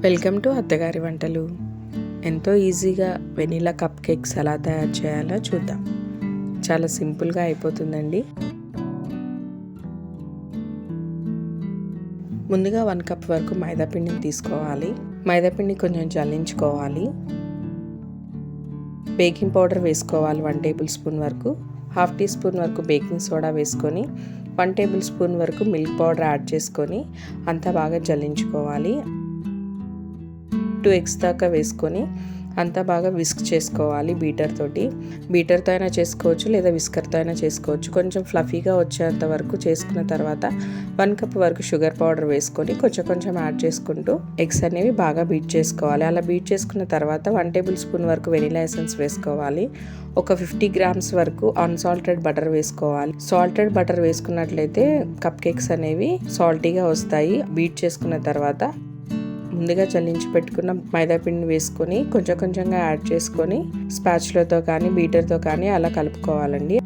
Welcome to అత్తగారి వంటలు. ఎంతో ఈజీగా వెనీలా కప్ కేక్స్ ఎలా తయారు చేయాలో చూద్దాం. చాలా సింపుల్గా అయిపోతుందండి. ముందుగా వన్ కప్ వరకు మైదాపిండిని తీసుకోవాలి. మైదాపిండి కొంచెం జల్లించుకోవాలి. బేకింగ్ పౌడర్ వేసుకోవాలి వన్ టేబుల్ స్పూన్ వరకు. హాఫ్ టీ స్పూన్ వరకు బేకింగ్ సోడా వేసుకొని వన్ టేబుల్ స్పూన్ వరకు మిల్క్ పౌడర్ యాడ్ చేసుకొని అంతా బాగా జల్లించుకోవాలి. టూ ఎగ్స్ దాకా వేసుకొని అంతా బాగా విస్క్ చేసుకోవాలి బీటర్ తోటి. బీటర్తో అయినా చేసుకోవచ్చు లేదా విస్కర్తో అయినా చేసుకోవచ్చు. కొంచెం ఫ్లఫీగా వచ్చేంత వరకు చేసుకున్న తర్వాత వన్ కప్ వరకు షుగర్ పౌడర్ వేసుకొని కొంచెం కొంచెం యాడ్ చేసుకుంటూ ఎగ్స్ అనేవి బాగా బీట్ చేసుకోవాలి. అలా బీట్ చేసుకున్న తర్వాత వన్ టేబుల్ స్పూన్ వరకు వెనిలా ఎసెన్స్ వేసుకోవాలి. ఒక ఫిఫ్టీ గ్రామ్స్ వరకు అన్సాల్టెడ్ బటర్ వేసుకోవాలి. సాల్టెడ్ బటర్ వేసుకున్నట్లయితే కప్ కేక్స్ అనేవి సాల్టీగా వస్తాయి. బీట్ చేసుకున్న తర్వాత ముందుగా చల్లించి పెట్టుకున్న మైదాపిండిని వేసుకొని కొంచెం కొంచెంగా యాడ్ చేసుకొని స్పాచ్లతో కానీ బీటర్తో కానీ అలా కలుపుకోవాలండి.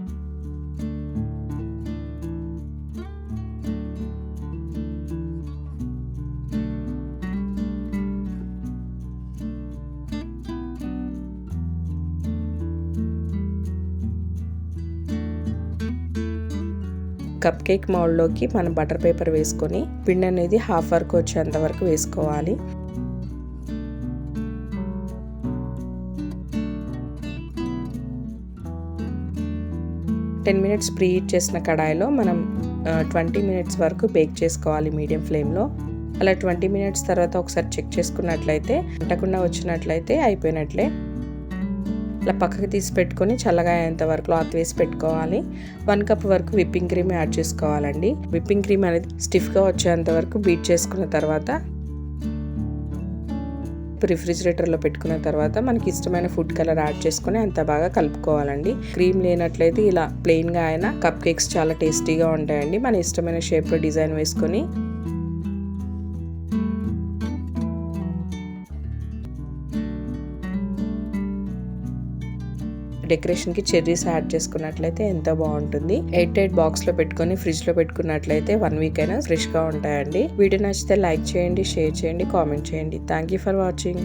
కప్ కేక్ మౌల్డ్లోకి మనం బటర్ పేపర్ వేసుకొని పిండి అనేది హాఫ్ వరకు వచ్చేంత వరకు వేసుకోవాలి. టెన్ మినిట్స్ ప్రీ హీట్ చేసిన కడాయిలో మనం ట్వంటీ మినిట్స్ వరకు బేక్ చేసుకోవాలి మీడియం ఫ్లేమ్లో. అలా ట్వంటీ మినిట్స్ తర్వాత ఒకసారి చెక్ చేసుకున్నట్లయితే అంటకుండా వచ్చినట్లయితే అయిపోయినట్లే. ఇలా పక్కకి తీసి పెట్టుకొని చల్లగా అయ్యేంత వరకు క్లాత్ వేసి పెట్టుకోవాలి. వన్ కప్ వరకు విప్పింగ్ క్రీమ్ యాడ్ చేసుకోవాలండి. విప్పింగ్ క్రీమ్ అనేది స్టిఫ్గా వచ్చేంత వరకు బీట్ చేసుకున్న తర్వాత రిఫ్రిజిరేటర్లో పెట్టుకున్న తర్వాత మనకి ఇష్టమైన ఫుడ్ కలర్ యాడ్ చేసుకుని అంత బాగా కలుపుకోవాలండి. క్రీమ్ లేనట్లయితే ఇలా ప్లెయిన్గా అయినా కప్ కేక్స్ చాలా టేస్టీగా ఉంటాయండి. మన ఇష్టమైన షేప్లో డిజైన్ వేసుకొని డెకరేషన్కి చెర్రీస్ యాడ్ చేసుకున్నట్లయితే ఎంతో బాగుంటుంది. ఎయిట్ ఎయిట్ బాక్స్లో పెట్టుకొని ఫ్రిడ్జ్లో పెట్టుకున్నట్లయితే వన్ వీక్ అయినా ఫ్రెష్గా ఉంటాయండి. వీడియో నచ్చితే లైక్ చేయండి షేర్ చేయండి కామెంట్ చేయండి. Thank you for watching.